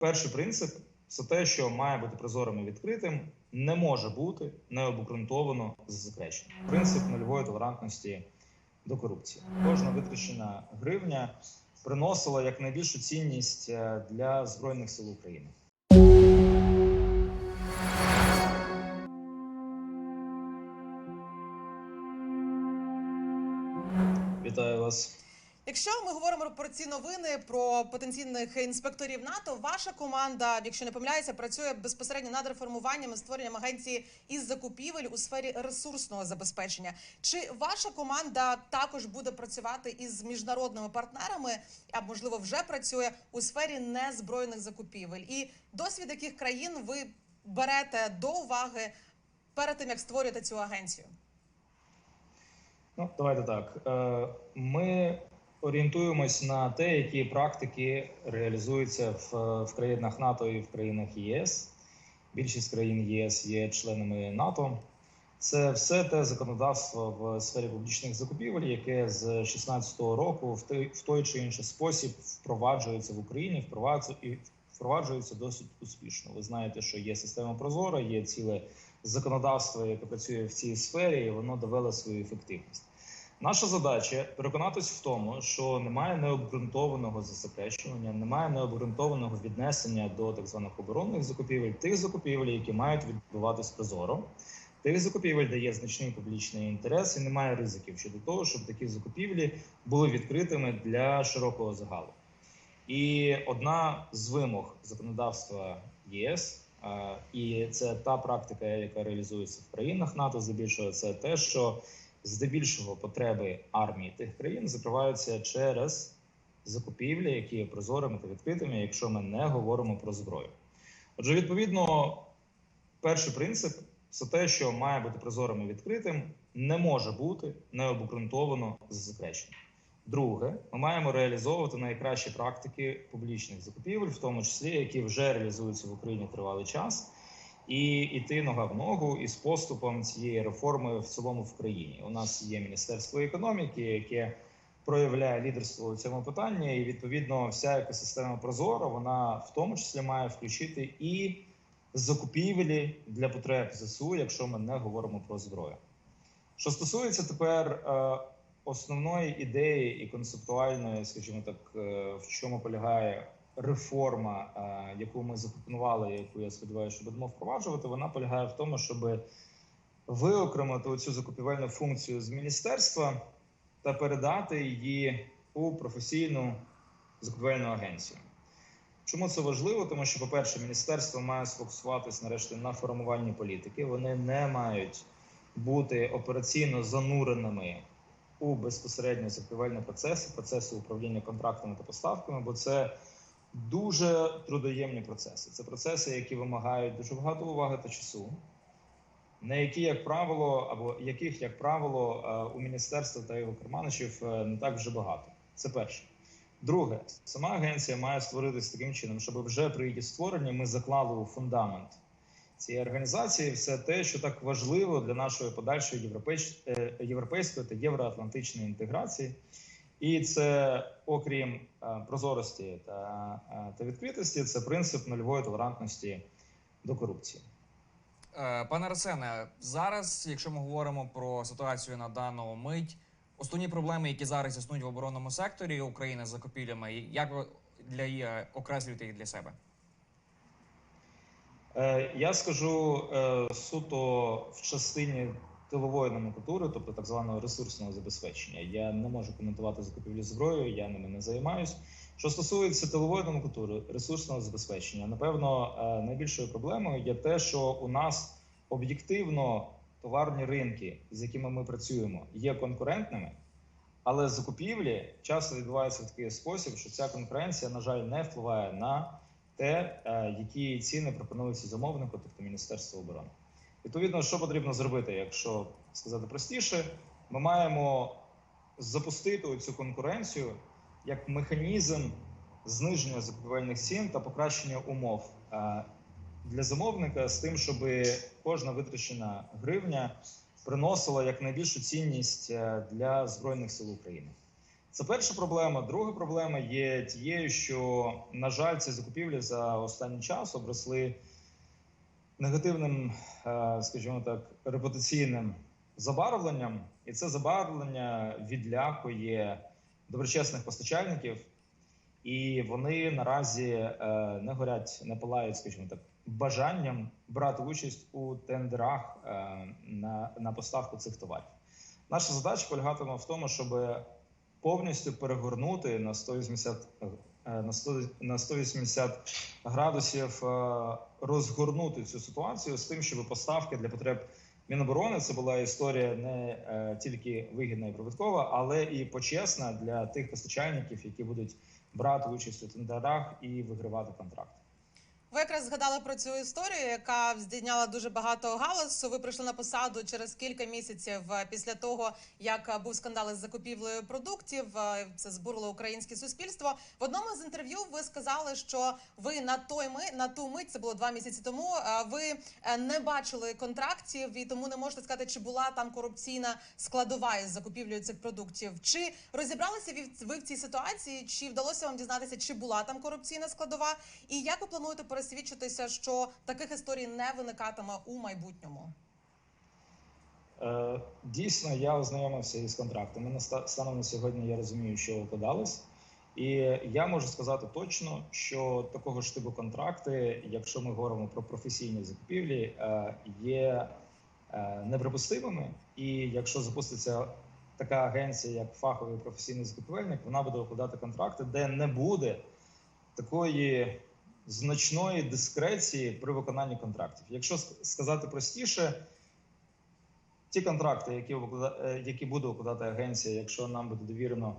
Перший принцип це те, що має бути прозорим і відкритим, не може бути необґрунтовано засекречено. Принцип нульової толерантності до корупції. Кожна витрачена гривня приносила як найбільшу цінність е, для збройних сил України. Вітаю вас. Якщо ми говоримо про ці новини про потенційних інспекторів НАТО, ваша команда, якщо не помиляюся, працює безпосередньо над реформуванням і створенням агенції із закупівель у сфері ресурсного забезпечення. Чи ваша команда також буде працювати із міжнародними партнерами, а можливо вже працює у сфері незбройних закупівель? І досвід яких країн ви берете до уваги перед тим, як створюєте цю агенцію? Ну, давайте так. Е, Ми орієнтуємось на те, які практики реалізуються в, в країнах НАТО і в країнах ЄС. Більшість країн ЄС є членами НАТО. Це все те законодавство в сфері публічних закупівель, яке з 2016 року в той, в той чи інший спосіб впроваджується в Україні, впроваджується і впроваджується досить успішно. Ви знаєте, що є система Прозора, є ціле законодавство, яке працює в цій сфері, і воно довело свою ефективність. Наша задача переконатись в тому, що немає необґрунтованого засекречування, немає необґрунтованого віднесення до так званих оборонних закупівель, тих закупівель, які мають відбуватись прозоро, тих закупівель, де є значний публічний інтерес, і немає ризиків щодо того, щоб такі закупівлі були відкритими для широкого загалу. І одна з вимог законодавства ЄС, е, і це та практика, яка реалізується в країнах НАТО, здебільшого, це те, що здебільшого потреби армії тих країн закриваються через закупівлі, які є прозорими та відкритими, якщо ми не говоримо про зброю. Отже, відповідно, перший принцип це те, що має бути прозорим і відкритим, не може бути необґрунтовано засекречено. Друге, ми маємо реалізовувати найкращі практики публічних закупівель, в тому числі які вже реалізуються в Україні тривалий час і йти нога в ногу із поступом цієї реформи в цілому в країні. У нас є міністерство економіки, яке проявляє лідерство у цьому питанні, і відповідно вся екосистема Прозоро вона в тому числі має включити і закупівлі для потреб ЗСУ, якщо ми не говоримо про зброю. Що стосується тепер е, основної ідеї і концептуальної, скажімо так, е, в чому полягає реформа, е, яку ми запропонували, яку я сподіваюся, що будемо впроваджувати, вона полягає в тому, щоб виокремити цю закупівельну функцію з міністерства та передати її у професійну закупівельну агенцію. Чому це важливо? Тому що, по-перше, міністерство має сфокусуватись нарешті на формуванні політики. Вони не мають бути операційно зануреними у безпосередньо закупівельні процеси, процеси управління контрактами та поставками, бо це дуже трудоємні процеси. Це процеси, які вимагають дуже багато уваги та часу, на які, як правило, або яких, як правило, е, у міністерства та його керманичів е, не так вже багато. Це перше. Друге, сама агенція має створитися таким чином, щоб вже при її створенні ми заклали у фундамент цієї організації все те, що так важливо для нашої подальшої е, європейської та євроатлантичної інтеграції. І це, окрім е, прозорості та, е, та відкритості, це принцип нульової толерантності до корупції. Е, Пане Арсене, зараз, якщо ми говоримо про ситуацію на дану мить, основні проблеми, які зараз існують в оборонному секторі України з закупівлями, як ви для е, окреслюєте їх для себе? Я скажу суто в частині тилової номенклатури, тобто так званого ресурсного забезпечення. Я не можу коментувати закупівлі зброю, я ними не займаюсь. Що стосується тилової номенклатури, ресурсного забезпечення, напевно, е, найбільшою проблемою є те, що у нас об'єктивно товарні ринки, з якими ми працюємо, є конкурентними, але закупівлі часто відбуваються в такий спосіб, що ця конкуренція, на жаль, не впливає на те, е, які ціни пропонуються замовнику, тобто Міністерство оборони. Відповідно, що потрібно зробити, якщо сказати простіше, ми маємо запустити цю конкуренцію як механізм зниження закупівельних цін та покращення умов е, для замовника з тим, щоб кожна витрачена гривня приносила як найбільшу цінність е, для збройних сил України. Це перша проблема. Друга проблема є тією, що, на жаль, ці закупівлі за останній час обросли негативним, е, скажімо так, репутаційним забарвленням, і це забарвлення відлякує доброчесних постачальників, і вони наразі е, не горять, не палають, скажімо так, бажанням брати участь у тендерах е, на, на поставку цих товарів. Наша задача полягатиме в тому, щоб повністю перегорнути на 180, е, на 100, на 180 градусів, е, розгорнути цю ситуацію з тим, щоб поставки для потреб Міноборони це була історія не е, тільки вигідна і прибуткова, але і почесна для тих постачальників, які будуть брати участь у тендерах і вигравати контракт. Ви якраз згадали про цю історію, яка здійняла дуже багато галасу. Ви прийшли на посаду через кілька місяців е, після того, як е, був скандал із закупівлею продуктів. Е, Це збурило українське суспільство. В одному з інтерв'ю ви сказали, що ви на той ми на ту мить, це було два місяці тому. Ви не бачили контрактів і тому не можете сказати, чи була там корупційна складова із закупівлею цих продуктів. Чи розібралися ви в цій ситуації? Чи вдалося вам дізнатися, чи була там корупційна складова? І як ви плануєте пересвідчитися, що таких історій не виникатиме у майбутньому? Е, Дійсно, я ознайомився із контрактами. Станом на сьогодні я розумію, що укладались. І я можу сказати точно, що такого ж типу контракти, якщо ми говоримо про професійні закупівлі, е, є е, неприпустимими. І якщо запуститься така агенція, як фаховий професійний закупівельник, вона буде укладати контракти, де не буде такої значної дискреції при виконанні контрактів. Якщо сказати простіше, ті контракти, які е, які буде укладати агенція, якщо нам буде довірено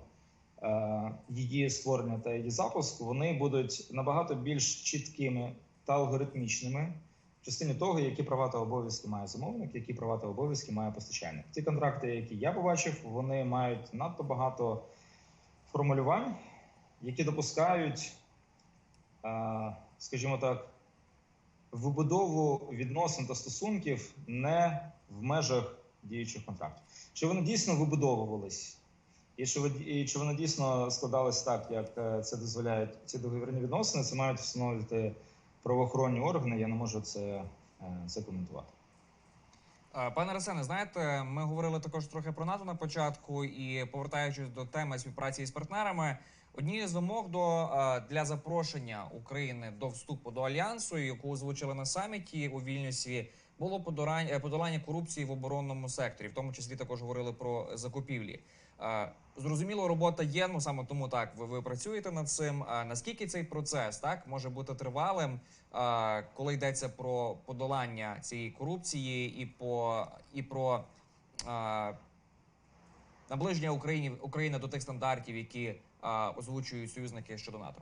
е, її створення та її запуск, вони будуть набагато більш чіткими та алгоритмічними в частині того, які права та обов'язки має замовник, які права та обов'язки має постачальник. Ті контракти, які я побачив, вони мають надто багато формулювань, які допускають, скажімо так, вибудову відносин та стосунків не в межах діючих контрактів. Чи вони дійсно вибудовувались, і чи, вони дійсно складались так, як е, це дозволяють ці договірні відносини, це мають встановити правоохоронні органи. Я не можу це, е, це коментувати. Пане Арсене, знаєте, ми говорили також трохи про НАТО на початку, і повертаючись до теми співпраці із партнерами, однією з вимог до е, для запрошення України до вступу до альянсу, яку озвучили на саміті у Вільнюсі, було подолання, подолання корупції в оборонному секторі, в тому числі також говорили про закупівлі. Е, Зрозуміло, робота є. Ну саме тому так ви, ви працюєте над цим. Наскільки цей процес так може бути тривалим, е, коли йдеться про подолання цієї корупції і по і про е, наближення Україні України до тих стандартів, які е, озвучують союзники щодо НАТО?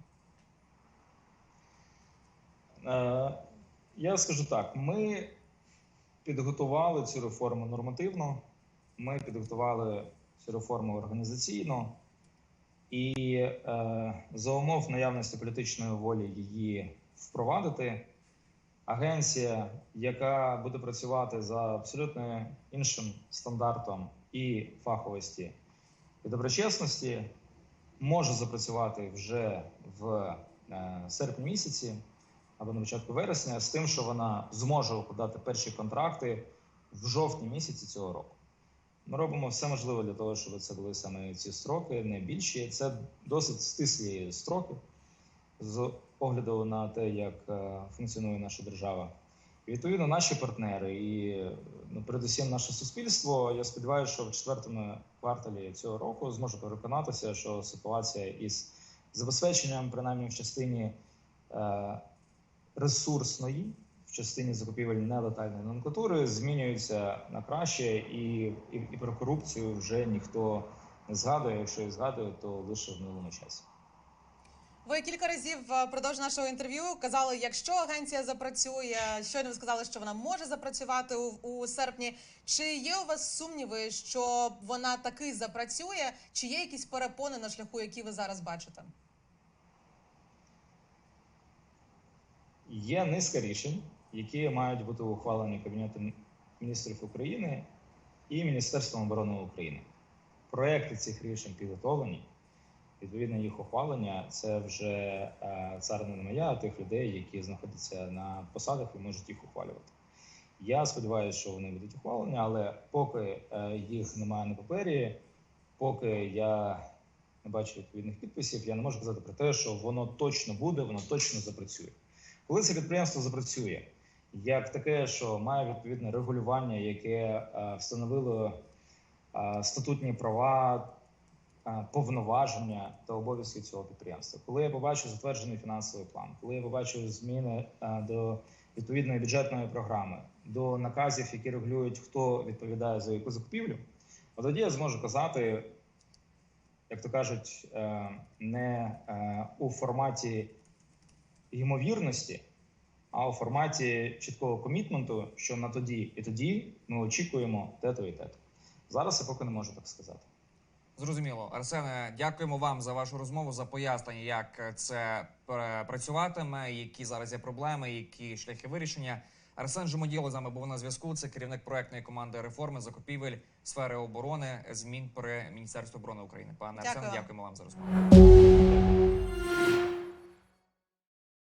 Е, Я скажу так: ми підготували цю реформу нормативно, ми підготували цю реформу організаційно, і е, за умов наявності політичної волі її впровадити. Агенція, яка буде працювати за абсолютно іншим стандартом і фаховості і доброчесності, може запрацювати вже в е, серпні місяці або на початку вересня, з тим, що вона зможе укладати перші контракти в жовтні місяці цього року. Ми робимо все можливе для того, щоб це були саме ці строки, не більші. Це досить стислі строки з огляду на те, як е, функціонує наша держава. Відповідно наші партнери і ну, передусім наше суспільство. Я сподіваюся, що в четвертому кварталі цього року зможе переконатися, що ситуація із забезпеченням, принаймні в частині е, ресурсної, в частині закупівель нелетальної номенклатури, змінюється на краще, і, і, і про корупцію вже ніхто не згадує. Якщо і згадує, то лише в минулому часі. Ви кілька разів е, впродовж нашого інтерв'ю казали, якщо агенція запрацює, щойно ви сказали, що вона може запрацювати у, у серпні. Чи є у вас сумніви, що вона таки запрацює? Чи є якісь перепони на шляху, які ви зараз бачите? Є низка рішень, які мають бути ухвалені Кабінетом міністрів України і Міністерством оборони України. Проекти цих рішень підготовлені. Відповідно, їх ухвалення це вже е, царина не моя, а тих людей, які знаходяться на посадах і можуть їх ухвалювати. Я сподіваюся, що вони будуть ухвалені, але поки е, їх немає на папері, поки я не бачу відповідних підписів, я не можу казати про те, що воно точно буде, воно точно запрацює. Коли це підприємство запрацює, як таке, що має відповідне регулювання, яке е, встановило статутні права, повноваження та обов'язки цього підприємства. Коли я побачу затверджений фінансовий план, коли я побачу зміни е, до відповідної бюджетної програми, до наказів, які регулюють, хто відповідає за яку закупівлю, от тоді я зможу казати, як то кажуть, е, не е, у форматі ймовірності, а у форматі чіткого комітменту, що на тоді і тоді ми очікуємо те-то і те-то. Зараз я поки не можу так сказати. Зрозуміло, Арсене, дякуємо вам за вашу розмову, за пояснення, як це працюватиме, які зараз є проблеми, які шляхи вирішення. Арсен Жумоділо з нами був на зв'язку. Це керівник проектної команди реформи закупівель сфери оборони змін при Міністерстві оборони України. Пане Дякую Арсен, дякуємо вам за розмову.